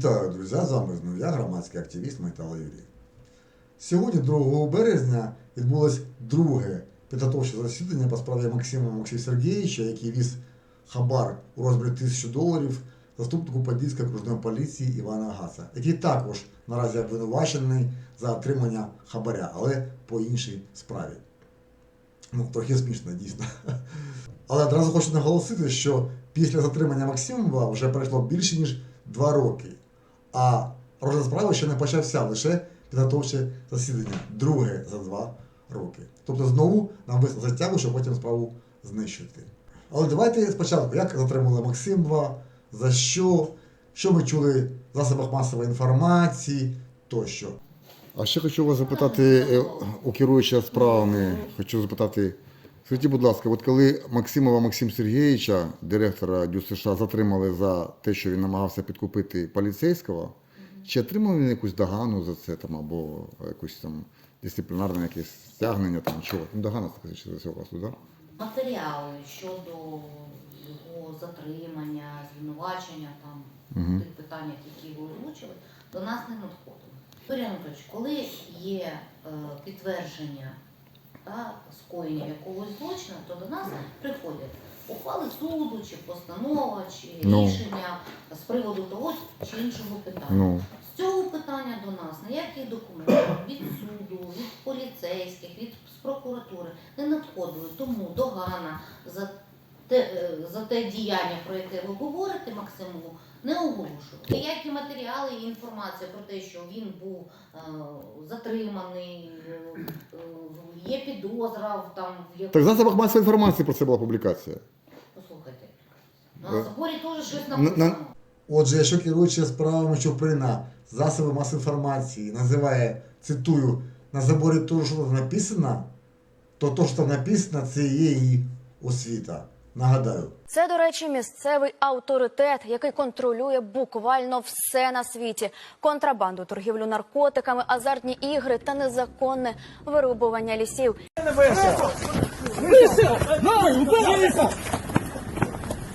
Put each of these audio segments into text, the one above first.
Вітаю, друзі! З вами знову я, громадський активіст Майтала Юрій. Сьогодні, 2 березня, відбулось друге підготовче засідання по справі Максима Максима Сергійовича, який віз хабар у розмірі 1000 доларів заступнику Подільської окружної поліції Івана Гаса, який також наразі обвинувачений за отримання хабаря, але по іншій справі. Ну, трохи смішно, дійсно. Але одразу хочу наголосити, що після затримання Максимова вже пройшло більше ніж два роки. А розгляд справи ще не почався, лише підготовче засідання, друге за два роки. Тобто знову нам вислали затягу, щоб потім справу знищити. Але давайте спочатку, як затримали Максимова, за що, що ми чули в засобах масової інформації тощо. А ще хочу вас запитати е, у керуючого справами, хочу запитати, скажіть, будь ласка, от коли Максимова Максим Сергійовича, директора ДЮС США, затримали за те, що він намагався підкупити поліцейського, чи отримав він якусь догану за це там, або якусь там дисциплінарне якесь стягнення, там, чого? Ну, догана, за цього класу, так? матеріали щодо його затримання, звинувачення там Мгм. тих питань, які ви озвучили, до нас не надходили. Анатольович, коли є е, підтвердження та, скоєння якогось злочину, то до нас приходять ухвали суду, чи постанова, чи Ну. рішення з приводу того чи іншого питання. Ну, З цього питання до нас ніяких документів від суду, від поліцейських, від прокуратури не надходили. Тому догана за те, е, за те діяння, про яке ви говорите, Максимову, не оголошували. Ніякі матеріали і інформація про те, що він був е, затриманий, е, е, є підозра в там в як- так в засобах масової інформації про це була публікація. Послухайте. Е, На заборі теж щось на- написано. Отже, якщо керуючи справами Чуприна засоби масової інформації називає, цитую, на заборі то, що там написано, то то, що там написано, це є її освіта. Нагадаю. Це, до речі, місцевий авторитет, який контролює буквально все на світі: контрабанду, торгівлю наркотиками, азартні ігри та незаконне вирубування лісів.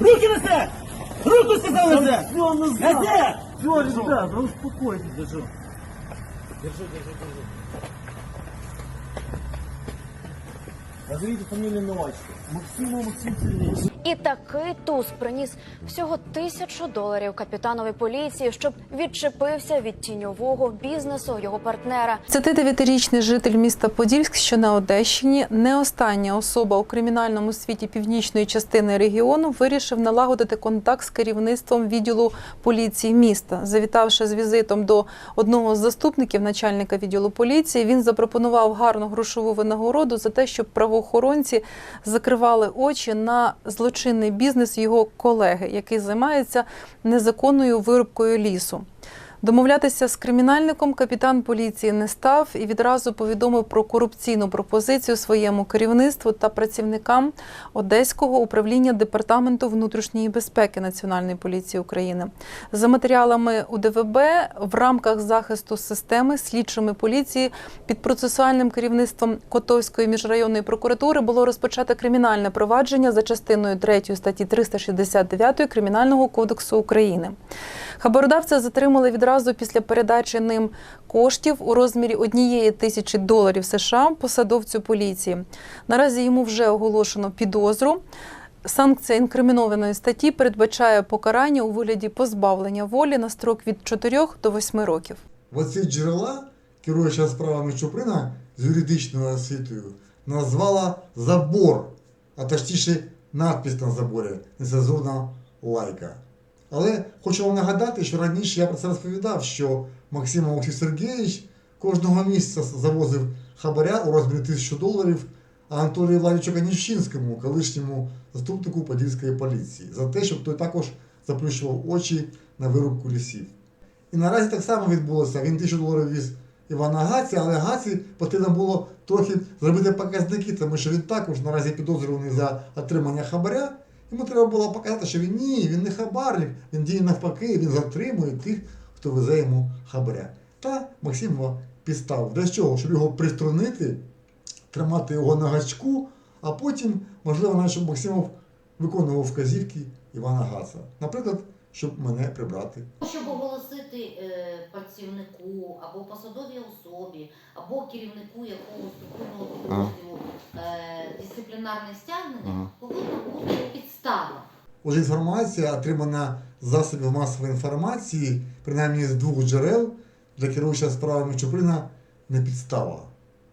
Руки назад! Руку сказал назад! Назад! Все, ребята, успокойтесь даже. Назовите фамилию наладчика. Максимов Максим Сергеевич. І такий туз приніс всього тисячу доларів капітанові поліції, щоб відчепився від тіньового бізнесу його партнера. 29-річний житель міста Подільськ, що на Одещині, не остання особа у кримінальному світі північної частини регіону, вирішив налагодити контакт з керівництвом відділу поліції міста. Завітавши з візитом до одного з заступників начальника відділу поліції, він запропонував гарну грошову винагороду за те, щоб правоохоронці закривали очі на злочинний бізнес його колеги, який займається незаконною вирубкою лісу. Домовлятися з кримінальником капітан поліції не став і відразу повідомив про корупційну пропозицію своєму керівництву та працівникам Одеського управління департаменту внутрішньої безпеки Національної поліції України. За матеріалами УДВБ в рамках захисту системи слідчими поліції під процесуальним керівництвом Котовської міжрайонної прокуратури було розпочато кримінальне провадження за частиною 3 статті 369 Кримінального кодексу України. Хабародавця затримали відразу після передачі ним коштів у розмірі однієї тисячі доларів США посадовцю поліції. Наразі йому вже оголошено підозру. Санкція інкримінованої статті передбачає покарання у вигляді позбавлення волі на строк від 4 до 8 років. Оці джерела, керуюча справами Чуприна з юридичною освітою, назвала забор, а точніше надпис на заборі нецензурна лайка. Але хочу вам нагадати, що раніше я про це розповідав, що Максим Олексій Сергійович кожного місяця завозив хабаря у розмірі 1000 доларів Анатолію Владичу Канівщинському, колишньому заступнику Подільської поліції, за те, щоб той також заплющував очі на вирубку лісів. І наразі так само відбулося. Він тисячу доларів віз Івана Гаці, але Гаці потрібно було трохи зробити показники, тому що він також наразі підозрюваний за отримання хабаря. Йому треба було показати, що він ні, він не хабарник, він діє навпаки, він затримує тих, хто везе йому хабаря. Та Максим його підстав. Для чого? Щоб його приструнити, тримати його на гачку, а потім, можливо, навіть щоб Максимов виконував вказівки Івана Гаса. Наприклад, щоб мене прибрати. Щоб оголосити е, працівнику або посадовій особі, або керівнику якогось структурного підрозділу е, дисциплінарне стягнення, Ага. повинна бути підстава. Отже, інформація, отримана з засобів масової інформації, принаймні з двох джерел для керуючого справами Чуприна, не підстава,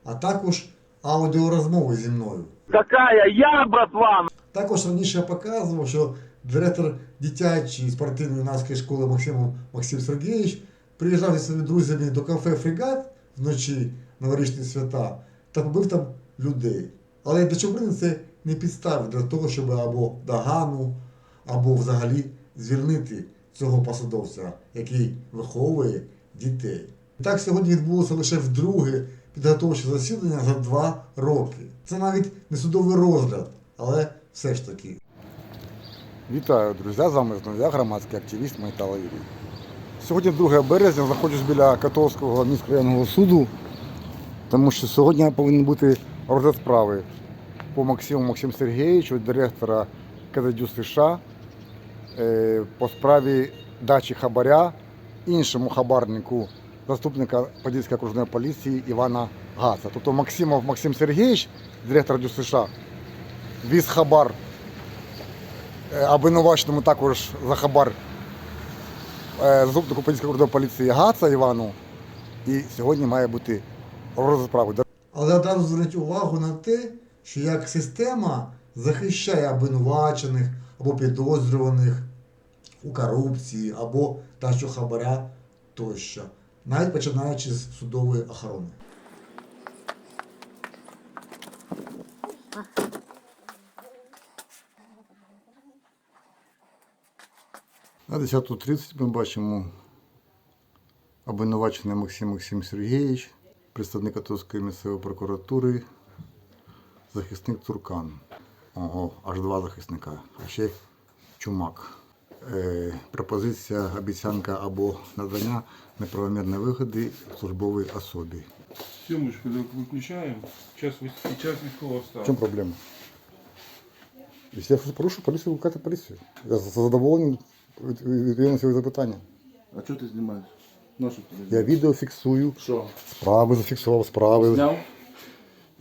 а також аудіорозмови зі мною. Какая я, братва? Також раніше я показував, що директор дитячої спортивної юнацької школи Максим, Максим Сергійович приїжджав зі своїми друзями до кафе Фрегат вночі новорічні свята та побив там людей. Але для Чуприни це не підстави для того, щоб або догану, або взагалі звільнити цього посадовця, який виховує дітей. І так сьогодні відбулося лише вдруге підготовче засідання за два роки. Це навіть не судовий розгляд, але все ж таки. Вітаю, друзі! З вами знову я, громадський активіст Майтала Юрій. Сьогодні 2 березня знаходжусь біля Котовського міськрайонного суду, тому що сьогодні повинен бути розгляд справи по Максиму Максиму Сергійовичу, директора КЗДЮ США, е, по справі дачі хабаря іншому хабарнику заступника Подільської окружної поліції Івана Гаца. Тобто Максимов Максим Сергійович, директор ДЮ США, віз хабар обвинуваченому також за хабар е, заступнику Подільської окружної поліції Гаца Івану. І сьогодні має бути розгляд. Але одразу зверніть увагу на те, що як система захищає обвинувачених або підозрюваних у корупції, або дачу хабаря тощо, навіть починаючи з судової охорони. На 10.30 ми бачимо обвинувачений Максим Максим Сергійович, представник Котовської місцевої прокуратури, захисник Туркан. Ого, аж два захисника. А ще чумак. Е, пропозиція, обіцянка або надання неправомірної вигоди службовій особі. Съемочку выключаем. Час, вис- час військового В стану. чому проблема? Якщо я щось порушу, поліцію викликати поліцію. Я задоволений від- від- відповім на запитання. А що ти знімаєш? На що ти Я знімаєш? відео фіксую, Що? справи зафіксував, справи Зняв?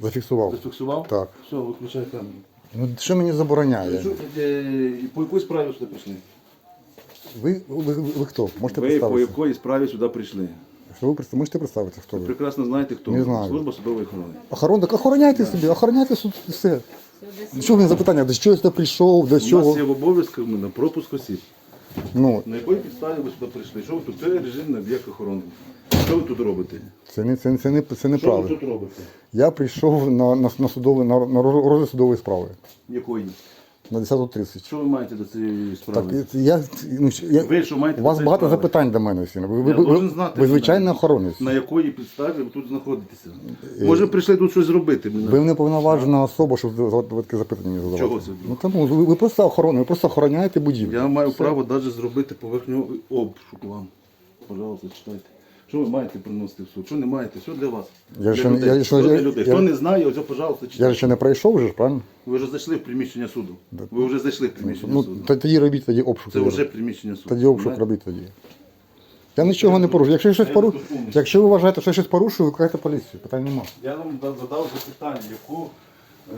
зафіксував. Зафіксував? Так. Все, виключай камеру. Ну що мені забороняє? Що, е, по якій справі сюди прийшли? Ви, ви, ви, ви хто? Можете Ви по представитися? якій справі сюди прийшли? Що ви представ- можете представитися, хто ви? Прекрасно знаєте, хто. Не знаю. Служба судової охорони. Охорона, так охороняйте собі, охороняйте суд і все. До чого мені запитання? До чого я сюди прийшов, до У нас чого? є в обов'язках на пропуск осіб. Ну, На якій підставі ви сюди прийшли? Що ви тут? Це режимний об'єкт охорони. Що ви тут робите? це не, це, не- це, не, це Що ви тут робите? Я прийшов на, на, на, судовий, на, на розгляд судової справи Якої? На 10.30. Що ви маєте до цієї Так, справи? я, ну, я, Ви що маєте у вас цієї багато справи? запитань до мене. Сіна. Ви, ви, Я ви, должен ви, знати, мене. охоронець. На якої підставі ви тут знаходитеся? Може, прийшли тут щось зробити? Ви не повноважена особа, щоб задавати таке запитання мені задавати. Чого це? Ну тому ви, ви просто охорона, ви просто охороняєте будівлю. Я маю право навіть зробити поверхню обшук вам. Пожалуйста, читайте. Що ви маєте приносити в суд? Що не маєте? Все для вас. Я для ще не- людей. я ще- Все для я- людей. я- Хто не знає, ось, пожалуйста, Я читайте. ще не пройшов вже ж, правильно? Ви вже зайшли в приміщення суду. Ви вже зайшли в приміщення Ну, суду. т- тоді робіть тоді обшук. Це тоді вже робіть. приміщення суду. Тоді обшук робіть тоді. Я нічого не порушую. Якщо я щось Я пору... Якщо ви вважаєте, що я щось порушую, викликайте поліцію. Питань нема. Я вам да- задав запитання, яку,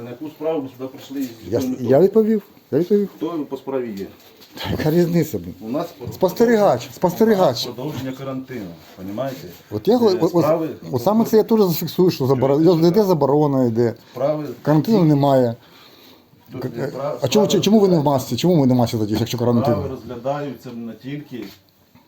на яку справу ви сюди прийшли? і Я, я відповів. Я відповів. Хто ви по справі є? Яка різниця? блін? У нас Спостерігач, спостерігач. продовження карантину, розумієте? От я Е, от, от, справи, от саме це я теж зафіксую, що заборона. Йде заборона, йде. справи, Карантину немає. Е, А чому, справи- чому ви не в масці? Чому ви не в масці тоді, якщо Справи карантин? розглядаються не тільки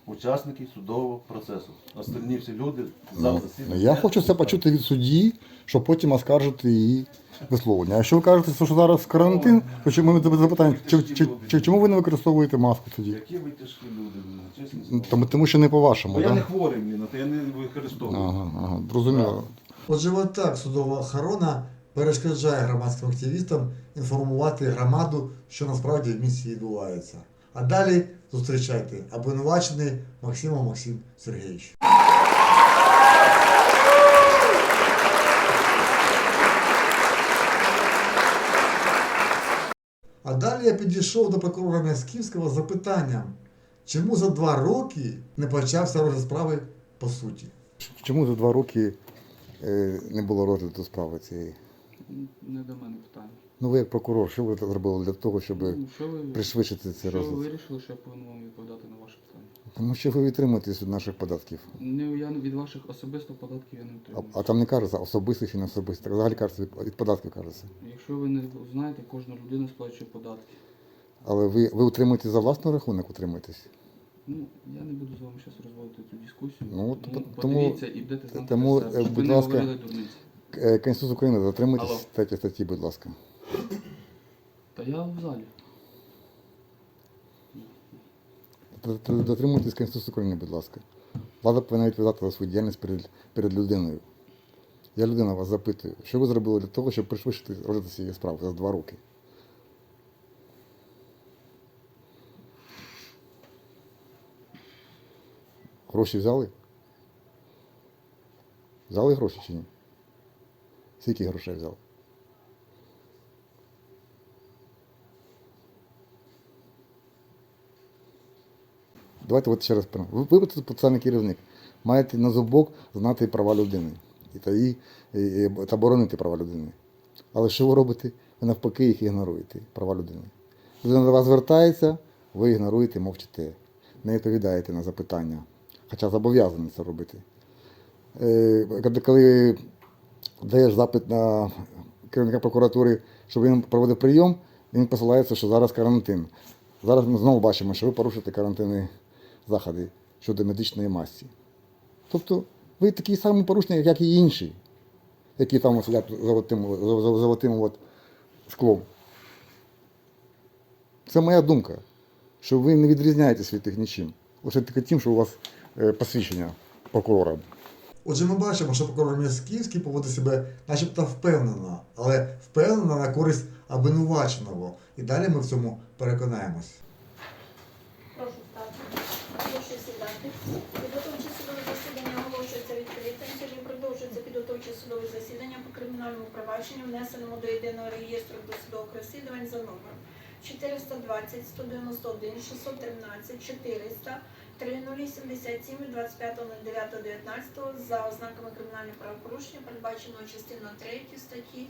учасники судового процесу. Остальні всі люди зал Ну, засідання. Я хочу це почути від судді, щоб потім оскаржити її висловлення. А якщо ви кажете, що зараз карантин, то чому ми запитання, чи, чи, чи, чому ви не використовуєте маску тоді? Які ви тяжкі люди, чесне Ну, слово. Тому, тому що не по-вашому, Бо я не так? хворий, блін, то я не використовую. Ага, ага, зрозуміло. Отже, отак судова охорона перешкоджає громадським активістам інформувати громаду, що насправді в місті відбувається. А далі зустрічайте обвинувачений Максимов Максим Сергійович. А далі я підійшов до прокурора Мясківського з запитанням, чому за два роки не почався розгляд справи по суті? Чому за два роки е, не було розгляду справи цієї? Не до мене питання. Ну ви як прокурор, що ви зробили для того, щоб Ну, Що ви, пришвидшити цей що ви вирішили, що я повинен вам відповідати на ваше питання? Тому що ви відтримуєтесь від наших податків. Не, я від ваших особисто податків я не А, отримую. а там не кажеться особистих і не особистих. Так взагалі кажеться від, від податків кажеться. Якщо ви не знаєте, кожна людина сплачує податки. Але ви, ви утримуєтесь за власний рахунок, утримуєтесь? Ну, я не буду з вами зараз розводити цю дискусію. Ну, от тому тому- і будете знати тому, для е, щоб будь ви не ласка. Е, Конституція України, дотримуйтесь Алло. третій статті, будь ласка. Та я в залі. Дотримуйтесь Конституції України, будь ласка. Влада повинна відповідати за свою діяльність перед, перед людиною. Я людина вас запитую, що ви зробили для того, щоб пришвидшити розгляд цієї справи за два роки? Гроші взяли? Взяли гроші чи ні? Скільки грошей взяли? Давайте от ще раз. Ви, процесуальний керівник. Маєте на зубок знати права людини і, та, і, і, та боронити права людини. Але що ви робите? Ви навпаки їх ігноруєте, права людини. Людина до вас звертається, ви ігноруєте, мовчите, не відповідаєте на запитання, хоча зобов'язані це робити. Е, коли- даєш запит на керівника прокуратури, щоб він проводив прийом, він посилається, що зараз карантин. Зараз ми знову бачимо, що ви порушуєте карантинні заходи щодо медичної масі. Тобто ви такі самі порушення, як і інші, які там сидять золотим, золотим от склом. Це моя думка, що ви не відрізняєтесь від тих нічим. Лише тільки тим, що у вас е, посвідчення прокурора. Отже, ми бачимо, що прокурор Місківський поводить себе начебто впевнено, але впевнено на користь обвинуваченого. І далі ми в цьому переконаємось. Підготовче судове засідання оголошується відкритим. Сьогодні продовжується підготовче судове засідання по кримінальному провадженню, внесеному до єдиного реєстру досудових розслідувань за номером 420 191 613 400 3077 25.09.19 за ознаками кримінального правопорушення, передбаченого частиною 3 статті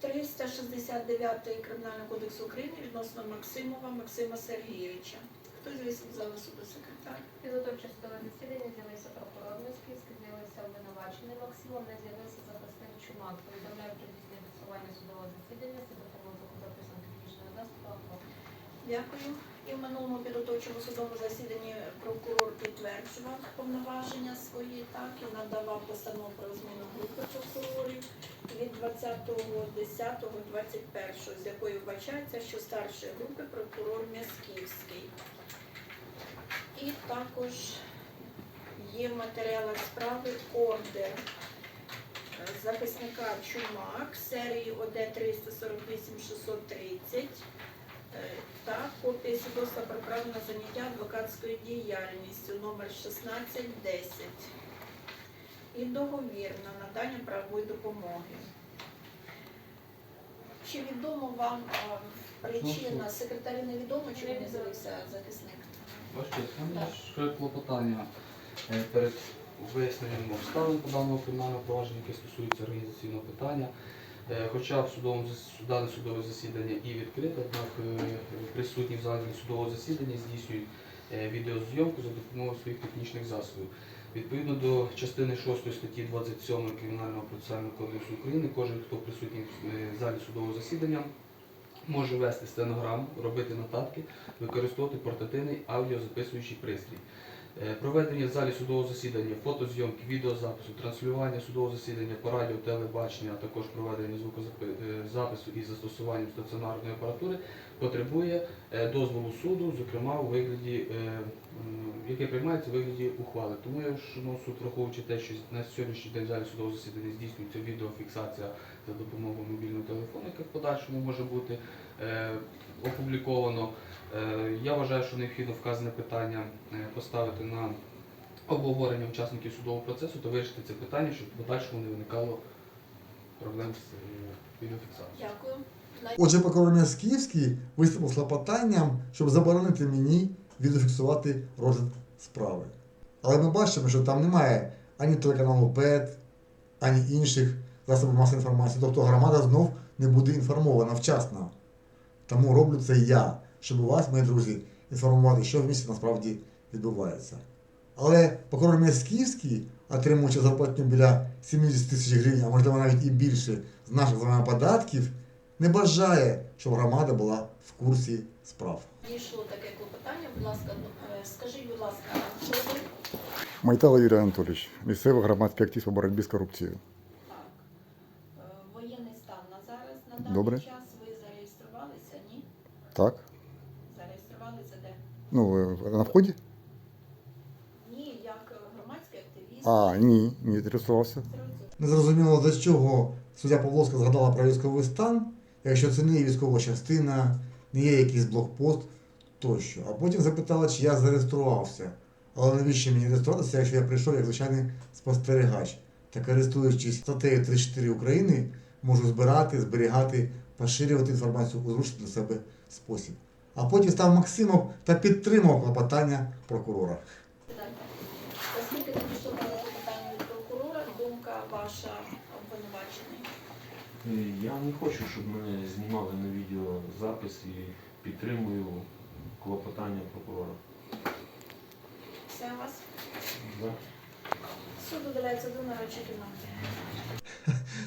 369 Кримінального кодексу України відносно Максимова Максима Сергійовича. Хто звісив зали суду секретар? Підготовче судове засідання з'явився прокурор Мисківський, з'явився обвинувачений Максимов, не з'явився захисник Чумак. Повідомляю про здійснення фіксування судового засідання, секретарем записано технічного засобу. Дякую. І в минулому підготовчому судовому засіданні прокурор підтверджував повноваження свої, так і надавав постанову про зміну групи прокурорів від 20.10.21, з якої вбачається, що старшої групи прокурор Місківський. І також є в матеріалах справи ордер е, захисника Чумак серії ОД 348 630 Е, та копія свідоцтва про право на заняття адвокатською діяльністю номер 1610 і договір на надання правової допомоги. Чи відомо вам причина секретарю невідомо, чому не з'явився захисник? Бачите, там є клопотання е, перед виясненням обставин по даному кримінальному провадженню, яке стосується організаційного питання. Е, Хоча в дане судове засідання і відкрите, однак е, присутні в залі судового засідання здійснюють відеозйомку за допомогою своїх технічних засобів. Відповідно до частини 6 статті 27 Кримінального процесуального кодексу України, кожен, хто присутній в залі судового засідання, може вести стенограму, робити нотатки, використовувати портативний аудіозаписуючий пристрій. Е, Проведення в залі судового засідання, фотозйомки, відеозапису, транслювання судового засідання по радіо, телебачення, а також проведення звукозапису і застосуванням стаціонарної апаратури потребує е, дозволу суду, зокрема у вигляді, е, яке приймається у вигляді ухвали. Тому я шановний суд, враховуючи те, що на сьогоднішній день в залі судового засідання здійснюється відеофіксація за допомогою мобільного телефону, яке в подальшому може бути е, опубліковано. Я вважаю, що необхідно вказане питання поставити на обговорення учасників судового процесу та вирішити це питання, щоб в подальшому не виникало проблем з відеофіксацією. Дякую. Отже, прокурор Місківський виступив з клопотанням, щоб заборонити мені відеофіксувати розгляд справи. Але ми бачимо, що там немає ані телеканалу ПЕТ, ані інших засобів масової інформації. Тобто громада знов не буде інформована вчасно. Тому роблю це я, щоб у вас, мої друзі, інформувати, що в місті насправді відбувається. Але прокурор Міськівський, отримуючи зарплатню біля 70 тисяч гривень, а можливо навіть і більше з наших з вами податків, не бажає, щоб громада була в курсі справ. Дійшло таке клопотання, будь ласка, е, скажіть, будь ласка? Майтала Юрій Анатолійович, місцевий громадський актив по боротьбі з корупцією. Так. Е, Воєнний стан на зараз, на даний Добре. час ви зареєструвалися, ні? Так? Зареєструвалися де? Ну, е, на вході? Ні, як громадський активіст. А, ні, не інтересувався. Незрозуміло, для чого суддя Павловська згадала про військовий стан, якщо це не є військова частина, не є якийсь блокпост тощо. А потім запитала, чи я зареєструвався. Але навіщо мені реєструватися, якщо я прийшов як звичайний спостерігач? Та користуючись статтею 34 України, можу збирати, зберігати, поширювати інформацію у зручний для себе спосіб. А потім став Максимов та підтримав клопотання прокурора. Оскільки не дійшло питання від прокурора, думка ваша обвинувачений. Е, Я не хочу, щоб мене знімали на відеозапис і підтримую клопотання прокурора. Все у вас? Да? Суд удаляється до нарадчої кімнати.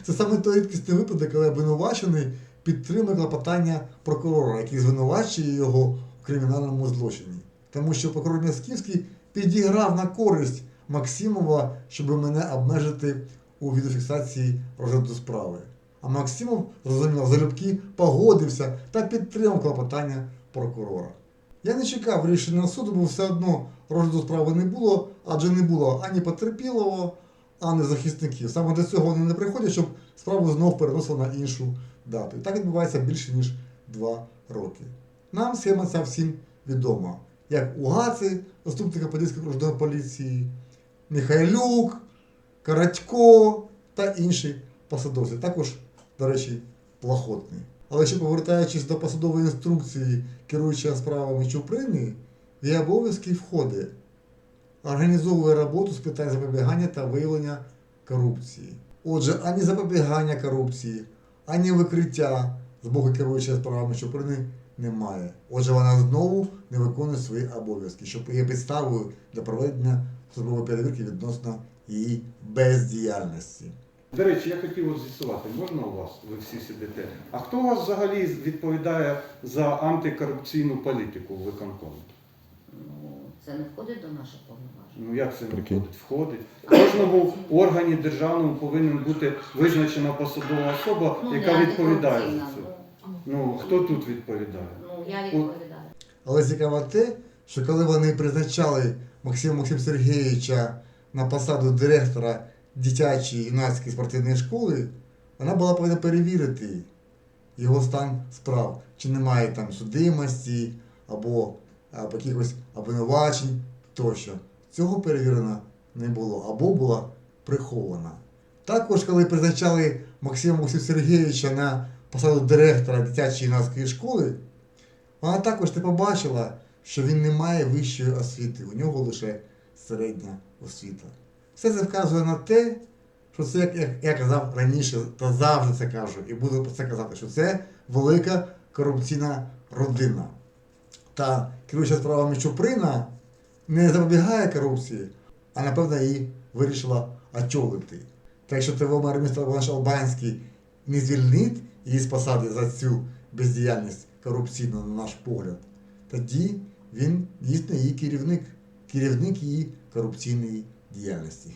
Це саме той рідкісний випадок, коли обвинувачений підтримує клопотання прокурора, який звинувачує його у кримінальному злочині. Тому що прокурор Мясківський підіграв на користь Максимова, щоб мене обмежити у відеофіксації розгляду справи. А Максимов, зрозуміло, залюбки погодився та підтримав клопотання прокурора. Я не чекав рішення суду, бо все одно розгляду справи не було, адже не було ані потерпілого, ані захисників. Саме до цього вони не приходять, щоб справу знов переносили на іншу дату. І так відбувається більше ніж два роки. Нам схема ця всім відома. Як у Гаци, заступника Подільської окружної поліції, Михайлюк, Каратько та інші посадовці. Також, до речі, плахотний. Але ще повертаючись до посадової інструкції, керуючого справами Чуприни, в її обов'язки входить організовує роботу з питань запобігання та виявлення корупції. Отже, ані запобігання корупції, ані викриття з боку керуючої справами Чуприни немає. Отже, вона знову не виконує свої обов'язки, що є підставою для проведення службової перевірки відносно її бездіяльності. До речі, я хотів з'ясувати, можна у вас, ви всі сидите. А хто у вас взагалі відповідає за антикорупційну політику в виконкомі? Ну, це не входить до наших повноважень. Ну як це не Прикинь. входить? Входить. В кожному органі державному повинен бути визначена посадова особа, Ну, яка відповідає за антикорупційна, це. Ну хто тут відповідає? Ну, я відповідаю. Але цікаво те, що коли вони призначали Максима Максима Сергійовича на посаду директора дитячої юнацької спортивної школи, вона була повинна перевірити його стан справ, чи немає там судимості або а, якихось обвинувачень тощо. Цього перевірено не було або була прихована. Також, коли призначали Максима Максима Сергійовича на посаду директора дитячої юнацької школи, вона також не побачила, що він не має вищої освіти, у нього лише середня освіта. Все це вказує на те, що це, як, я казав раніше, та завжди це кажу, і буду про це казати, що це велика корупційна родина. Та керуюча справами Чуприна не запобігає корупції, а напевно її вирішила очолити. Так що ТВ міста Волонш Албанський не звільнить її з посади за цю бездіяльність корупційну, на наш погляд, тоді він дійсно її керівник, керівник її корупційної діяльності.